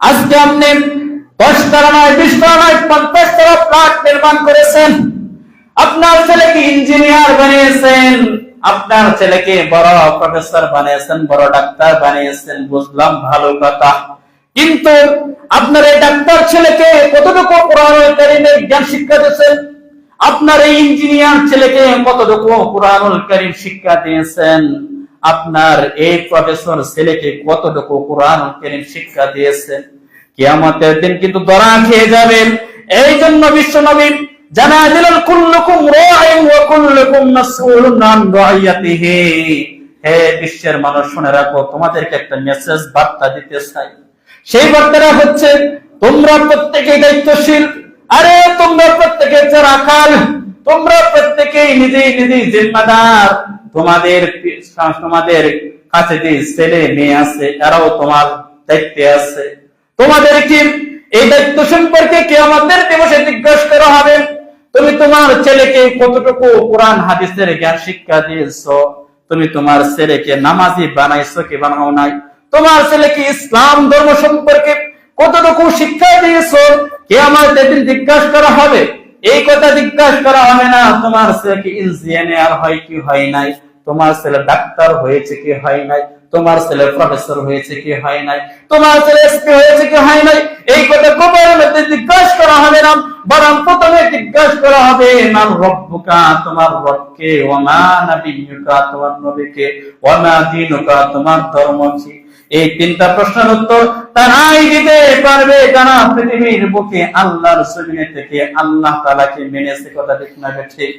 আজকে আপনি দশ তারা নয়, বিশ তারা নয়, পঞ্চাশ তারা ফ্ল্যাট নির্মাণ করেছেন। আপনার ছেলেকে ইঞ্জিনিয়ার বানিয়েছেন, আপনার ছেলেকে বড় প্রফেসর বানিয়েছেন, বড় ডাক্তার বানিয়েছেন, বুঝলাম, ভালো কথা। কিন্তু আপনার এই ডাক্তার ছেলেকে কতটুকু কোরআনুল জ্ঞান শিক্ষা দিয়েছেন? আপনার এই ইঞ্জিনিয়ার ছেলেকে কতটুকু কোরআনুল কারীম শিক্ষা দিয়েছেন? আপনার এই প্রফেসর ছেলেকে কতটুকু কোরআনুল কারীম শিক্ষা দিয়েছেন? কিয়ামতের দিন কিন্তু দরা খেয়ে যাবেন। এই জন্য বিশ্ব নবী জানা দিলেন কুল্লুকুম ওয়া কুল্লুকুম মাসউলুন আন রাইয়াতিহি হে বিশ্বের মানুষ, শুনে রাখো, তোমাদেরকে একটা মেসেজ বার্তা দিতে চাই। সেই বার্তাটা হচ্ছে, তোমরা প্রত্যেকে দায়িত্বশীল। আরে, তোমরা প্রত্যেকে রাখাল তোমরা প্রত্যেকেই নিজেই নিজেই জিম্মাদার। তোমাদের তোমাদের কাছে যে ছেলে মেয়ে আছে, এরাও তোমার দায়িত্বে আছে। তোমাদের কি এই দায়িত্ব সম্পর্কে কে আমাদের দিবসে জিজ্ঞাসা করা হবে, তুমি তোমার ছেলেকে কতটুকু কোরআন, হাদিসের জ্ঞান, শিক্ষা দিয়েছ? তুমি তোমার ছেলেকে নামাজি বানাইছো কি বানাও নাই? তোমার ছেলেকে ইসলাম ধর্ম সম্পর্কে কতটুকু শিক্ষা দিয়েছ? কে আমার যেদিন জিজ্ঞাসা করা হবে। এই কথা জিজ্ঞাসা করা হবে না, তোমার ছেলেকে ইঞ্জিনিয়ার হয় কি হয় নাই? তোমার ছেলে ডাক্তার হয়েছে কি হয় নাই? তোমার ছেলে প্রফেসর হয়েছে কি হয় নাই? তোমার ছেলে এসপি হয়েছে কি হয় নাই? এই কথা কবরের মধ্যে জিজ্ঞাসা করা হবে না। বরং প্রথমে জিজ্ঞাসা করা হবে মান রব্বুকা, তোমার রবকে? ওমা নাবিয়ুকা, তোমার নবীকে? ওমা দীনুকা, তোমার ধর্ম কি এই তিনটা প্রশ্নের উত্তর তারাই দিতে পারবে যারা পৃথিবীর বুকে। আল্লাহর জমিনে থেকে আল্লাহ তাআলাকে মেনেছে কথা ঠিক না ঠিক।